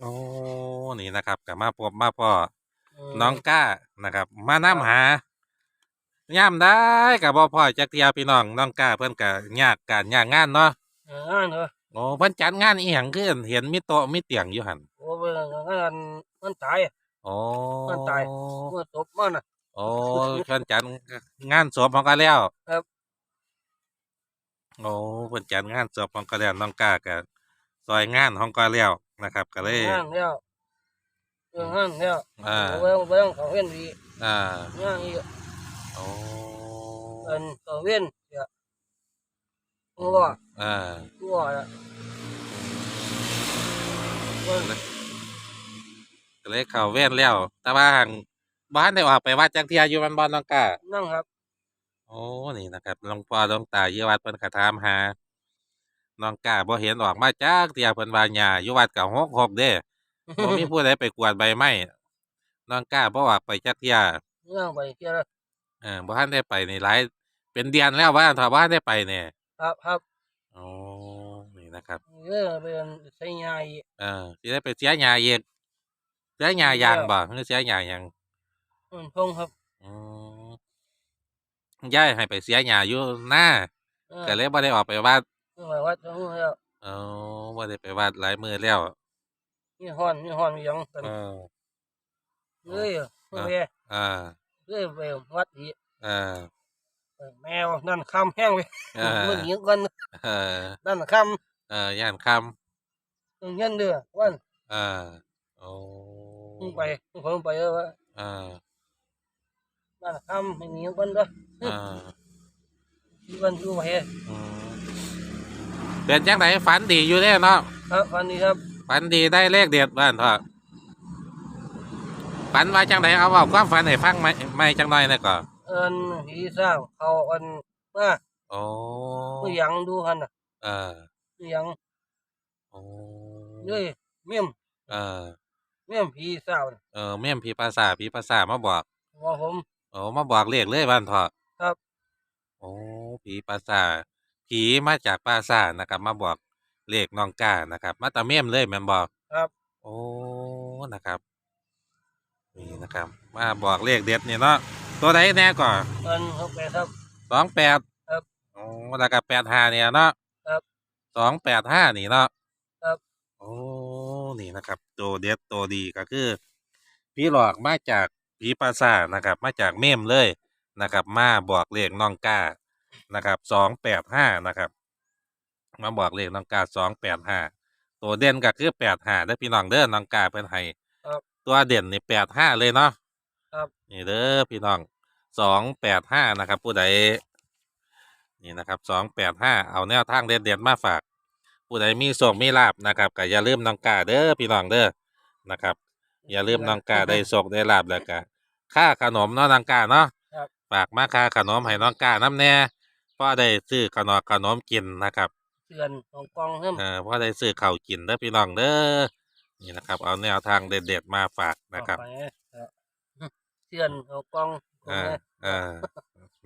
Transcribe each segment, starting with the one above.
โอ้นี่นะครับกับมาพบมาพ่อมน้องก้านะครับ มานํหาย่ามได้กับบ่พ่อจักเทียพี่น้องน้องก้าเพิ่นก็ยากการยากงานเนาะเอองานเหรอโอ้เพิ่นจัดงานอีหยังคือเห็นมีโต๊ะมีเตียงอยู่หั่นโอ้เบิ่งงานมันตายอะโอ้มันตายเมื่อตบมันน่ะโอ้เพิ่นจัดงานศพของก็แล้วครับโอ้เพิ่นจัดงานศพของก็แล้วน้องก้าก็ซอยงานของก็แล้ว นะครับ ก็เลยงานแล้วเรื่องงานแล้วอ่าเบิ่งเบิ่งเขาเว้นดีอ่างานอีกโอ้อันเขาเว้นเดี๋ยวงัวอ่างัวอะเบิ่งก็เลยเข้าเว้นแล้ว แต่ว่าหังบ้านได้ออกไปวัดจักเทียอยู่มันบ่น้องก้านั่งครับ โอ้ นี่นะครับหลวงพ่อหลวงตาอยู่วัดเพิ่นก็ถามหา น้องก้าบ่เห็นออกมาจักเทียเพิ่นว่าหญ้าอยู่วัดก็หกหกเด้บ่มีผู้ใดไปกวาดใบไม้น้องก้าบ่ออกไปจักเทียนั่งไปเที่ยวแล้วเออบ่ทันได้ไปนี่หลายเป็นเดือนแล้วว่าถ้าบ่ทันได้ไปเนี่ยครับครับโอ้นี่นะครับเออเป็นใส่ยาอีกเออสิได้ไปเสียหญ้าอีกเสียหญ้ายางบ่หรือเสียหญ้าหยังอืมพงครับอืมยายให้ไปเสียหญ้าอยู่หน้าเออก็เลยบ่ได้ออกไปวัด เออไปวัดทั้งหมดแล้วเออบ่ได้ไปวัดหลายมื้อแล้วมีฮ้อนมีฮ้อนมีหยังกันเออเลยอะเมื่ออ่าเลยไปวัดอีกเออเออแมวนั่นคำแห้งไปเออมึงยิงกันเออนั่นคเออย่านคำมึงเงินเดือวันำเออโอ้มึงไปมึงผมไปเออวะเออนั่นคำมึงยิงกันเด้อเออยิงกันอยู่ไปอืม เป็นจังไหนฝันดีอยู่แน่เนาะครับวันนี้ครับฝันดีได้เลขเด็ดบ้านเถอะฝันว่าจังไหนเอาเอาความฝันให้ฟังไหมไม่จังหน่อยนะก่อนเอินผีสร้างเขาอันมาโอ้มึงยังดูหันน่ะเออมึงยังโอ้เลยเมี่ยมเออเมี่ยมผีสาวน่ะเออแม่มผีภาษาผีภาษามาบอกว่าผม โอ้มาบอกเลขเลยบ้านเถอะครับ โอ้ผีปราสาท ผีมาจากปราสาทนะครับ มาบอกเลขน้องก้านะครับ มาตาเมี่ยมเลยแม่นบอกครับ โอ้นะครับนี่นะครับ มาบอกเลขเด็ดนี่เนาะตัวใดแน่ก่อนเอินเขาไปครับ สองแปดครับ โอ้แล้วก็แปดห้าเนี่ยเนาะครับสองแปดห้านี่เนาะครับ โอ้นี่นะครับตัวเด็ดตัวดีก็คือผีหลอกมาจากผีปราสาทนะครับ มาจากเมมเลยนะครับ มาบอกเลขน้องก้า นะครับสองแปดห้านะครับ มาบอกเลขน้องกาสองแปดห้าตัวเด่นก็คือแปดห้าได้อพี่น้องเด้อน้องกาเพิ่นให้ครับตัวเด่นนี่แปดห้าเลยเนาะครับ นี่เด้อพี่น้องสองแปดห้านะครับ ผู้ใด นี่นะครับสองแปดห้าเอาแนวทางเด็ดๆมาฝาก ผู้ใดมีโชคมีลาบนะครับก็อย่าลืมน้องกาเด้อพี่น้องเด้อนะครับ อย่าลืมน้องกาได้โชคได้ลาบแล้วก็ค่าขนมเนาะน้องกาเนาะครับ ฝากมาค่าขนมให้น้องกาน้ำแน่เพราะได้ซื้อขนมขนมกินนะครับเตือนของกองเพิ่มเออเพราะได้ซื้อข้าวกินเด้อพี่น้องเด้อนี่นะครับ เอาแนวทางเด็ดๆมาฝากนะครับเอาไปเออเตือนของกองอ่าเออ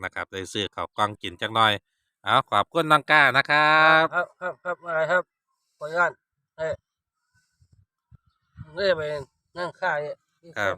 นะครับ ได้ซื้อข้าวกล้องกินจักหน่อยเอาขอบคุณน้องก้านะครับ ครับครับครับอะไรครับขออนุญาตเอ้ยเรื่อยไปนั่งค่ายครับ